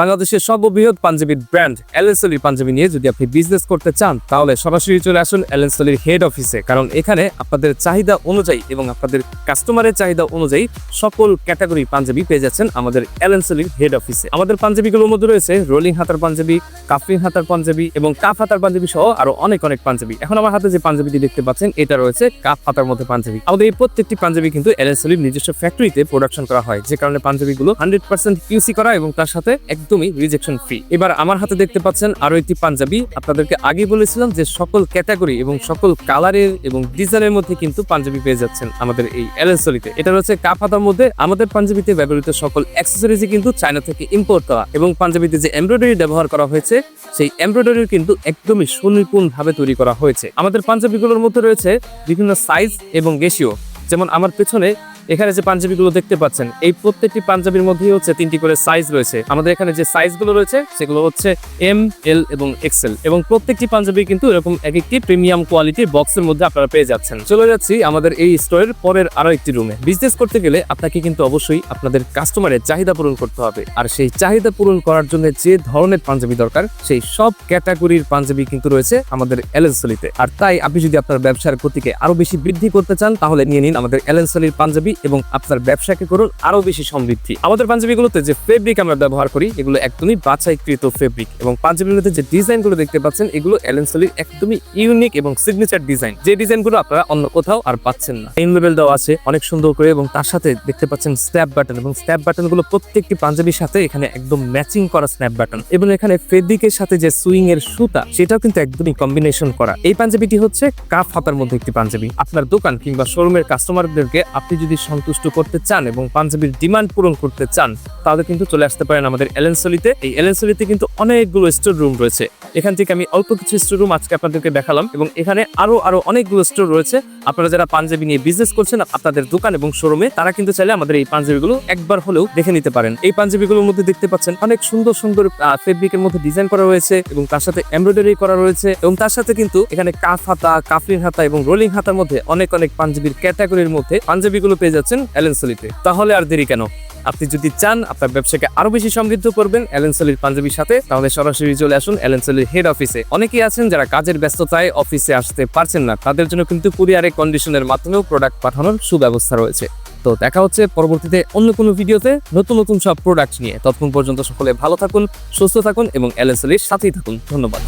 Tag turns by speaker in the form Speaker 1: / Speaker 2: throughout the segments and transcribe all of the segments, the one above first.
Speaker 1: বাংলাদেশের সর্ববৃহৎ পাঞ্জাবির ব্র্যান্ড এলএনসলির পাঞ্জাবি নিয়ে যদি আপনি বিজনেস করতে চান, তাহলে সরাসরি চলে আসুন এলএনসলির হেড অফিসে কারণ এখানে আপনাদের চাহিদা অনুযায়ী এবং আপনাদের কাস্টমারের চাহিদা অনুযায়ী সকল ক্যাটাগরি পাঞ্জাবি পেয়ে যাচ্ছেন আমাদের এলএনসলির হেড অফিসে আমাদের পাঞ্জাবিগুলোর মধ্যে রয়েছে রোলিং হাতার পাঞ্জাবি কাফরিং হাতার পাঞ্জাবি এবং কাফ হাতার পাঞ্জাবি সহ আরও অনেক অনেক পাঞ্জাবি। এখন আমার হাতে যে পাঞ্জাবিটি দেখতে পাচ্ছেন, এটা রয়েছে কাফ হাতার মধ্যে পাঞ্জাবি। আমাদের এই প্রত্যেকটি পাঞ্জাবি কিন্তু এলএনসলির নিজস্ব ফ্যাক্টরিতে প্রোডাকশন করা হয়। যে কারণে পাঞ্জাবিগুলো হান্ড্রেড পার্সেন্ট কিউসি করা এবং তার সাথে একদমই রিজেকশন ফ্রি এবার আমার হাতে দেখতে পাচ্ছেন আরও একটি পাঞ্জাবি। আপনাদেরকে আগে বলেছিলাম যে সকল ক্যাটাগরি এবং সকল কালারের এবং ডিজাইনের মধ্যে কিন্তু পাঞ্জাবি পেয়ে যাচ্ছেন আমাদের এই এলএনসলিতে এটা রয়েছে কাপ হাতার মধ্যে। আমাদের পাঞ্জাবিতে ব্যবহৃত সকল অ্যাক্সেসরিজই কিন্তু চায়না থেকে ইম্পোর্ট করা এবং পাঞ্জাবিতে যে এমব্রয়ডারি ব্যবহার করা হয়েছে, সেই এমব্রয়ডারি কিন্তু একদমই সুনিপুণ ভাবে তৈরি করা হয়েছে। আমাদের পাঞ্জাবিগুলোর মধ্যে রয়েছে বিভিন্ন সাইজ এবং রেশিও যেমন আমার পেছনে এখানে যে পাঞ্জাবিগুলো দেখতে পাচ্ছেন, এই প্রত্যেকটি পাঞ্জাবির মধ্যেই হচ্ছে তিনটি করে সাইজ রয়েছে। আমাদের এখানে যে সাইজগুলো রয়েছে, সেগুলো হচ্ছে এম এল এবং এক্সেল এবং প্রত্যেকটি পাঞ্জাবি কিন্তু এরকম এক একটি প্রিমিয়াম কোয়ালিটির বক্সের মধ্যে আপনারা পেয়ে যাচ্ছেন। চলে যাচ্ছি আমাদের এই স্টোরের পরের আরও একটি রুমে বিজনেস করতে গেলে আপনাকে কিন্তু অবশ্যই আপনাদের কাস্টমারের চাহিদা পূরণ করতে হবে। আর সেই চাহিদা পূরণ করার জন্য যে ধরনের পাঞ্জাবি দরকার, সেই সব ক্যাটাগরির পাঞ্জাবি কিন্তু রয়েছে আমাদের এলেন্সলিতে আর তাই আপনি যদি আপনার ব্যবসার গতিকে আরও বেশি বৃদ্ধি করতে চান, তাহলে নিয়ে নিন আমাদের এলেন্সলির পাঞ্জাবি। এবং আপনার ব্যবসাকে করুন আরও বেশি সমৃদ্ধি। আমাদের পাঞ্জাবিগুলোতে যে ফেব্রিক আমরা ব্যবহার করি, এগুলো একদমই বাছাইকৃত ফেব্রিক এবং পাঞ্জাবিগুলোতে যে ডিজাইনগুলো দেখতে পাচ্ছেন, এগুলো এলেন্সলির একদমই ইউনিক এবং সিগনেচার ডিজাইন যে ডিজাইনগুলো আপনারা অন্য কোথাও আর পাচ্ছেন না। ইন লেভেল দেওয়া আছে অনেক সুন্দর করে এবং তার সাথে দেখতে পাচ্ছেন স্ন্যাপ বাটন এবং স্ন্যাপ বাটনগুলো প্রত্যেকটি পাঞ্জাবির সাথে এখানে একদম ম্যাচিং করা স্ন্যাপ বাটন এবং এখানে ফেব্রিকের সাথে যে সুইং এর সুতা, সেটাও কিন্তু একদমই কম্বিনেশন করা। এই পাঞ্জাবিটি হচ্ছে কাফ হাতার মধ্যে একটি পাঞ্জাবি। আপনার দোকান কিংবা শোরুমের কাস্টমারদেরকে আপনি যদি সন্তুষ্ট করতে চান এবং পাঞ্জাবির ডিমান্ড পূরণ করতে চান, তাহলে কিন্তু চলে আসতে পারেন আমাদের এলেনসলিতে এই এলেনসলিতে কিন্তু অনেকগুলো স্টোর রুম রয়েছে। এখান থেকে আমি অল্প কিছু স্টোর রুম আজকে আপনাদেরকে দেখালাম এবং এখানে আরও আরও অনেকগুলো স্টোর রয়েছে। আপনারা যারা পাঞ্জাবি নিয়ে বিজনেস করছেন, আপনাদের দোকান এবং শোরুমে তারা কিন্তু চাইলে আমাদের এই পাঞ্জাবিগুলো একবার হলেও দেখে নিতে পারেন। এই পাঞ্জাবিগুলোর মধ্যে দেখতে পাচ্ছেন অনেক সুন্দর সুন্দর ফেব্রিকের মধ্যে ডিজাইন করা রয়েছে এবং তার সাথে এমব্রয়ডারি করা রয়েছে এবং তার সাথে কিন্তু এখানে কাফ হাতা কাফলিন হাতা এবং রোলিং হাতার মধ্যে অনেক অনেক পাঞ্জাবির ক্যাটাগরির মধ্যে পাঞ্জাবিগুলো পেয়ে যাচ্ছেন এলেনসলিতে তাহলে আর দেরি কেন? আপনি যদি চান, আপনার ব্যবসাকে আরও বেশি সমৃদ্ধ করবেন এলেনসলির পাঞ্জাবির সাথে, তাহলে সরাসরি চলে আসুন এলেনসলির হেড অফিসে অনেকেই আছেন যারা কাজের ব্যস্ততায় অফিসে আসতে পারছেন না। তাদের জন্য কিন্তু কুরিয়ারে কন্ডিশনের মাধ্যমেও প্রোডাক্ট পাঠানোর সুব্যবস্থা রয়েছে। তো দেখা হচ্ছে পরবর্তীতে অন্য কোনো ভিডিওতে নতুন নতুন সব প্রোডাক্ট নিয়ে। ততক্ষণ পর্যন্ত সকলে ভালো থাকুন, সুস্থ থাকুন এবং এলেনসলির সাথেই থাকুন। ধন্যবাদ।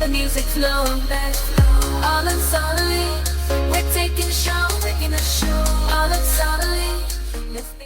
Speaker 2: let the music flow. All and solidly, we're taking a show, taking a show. All and solidly.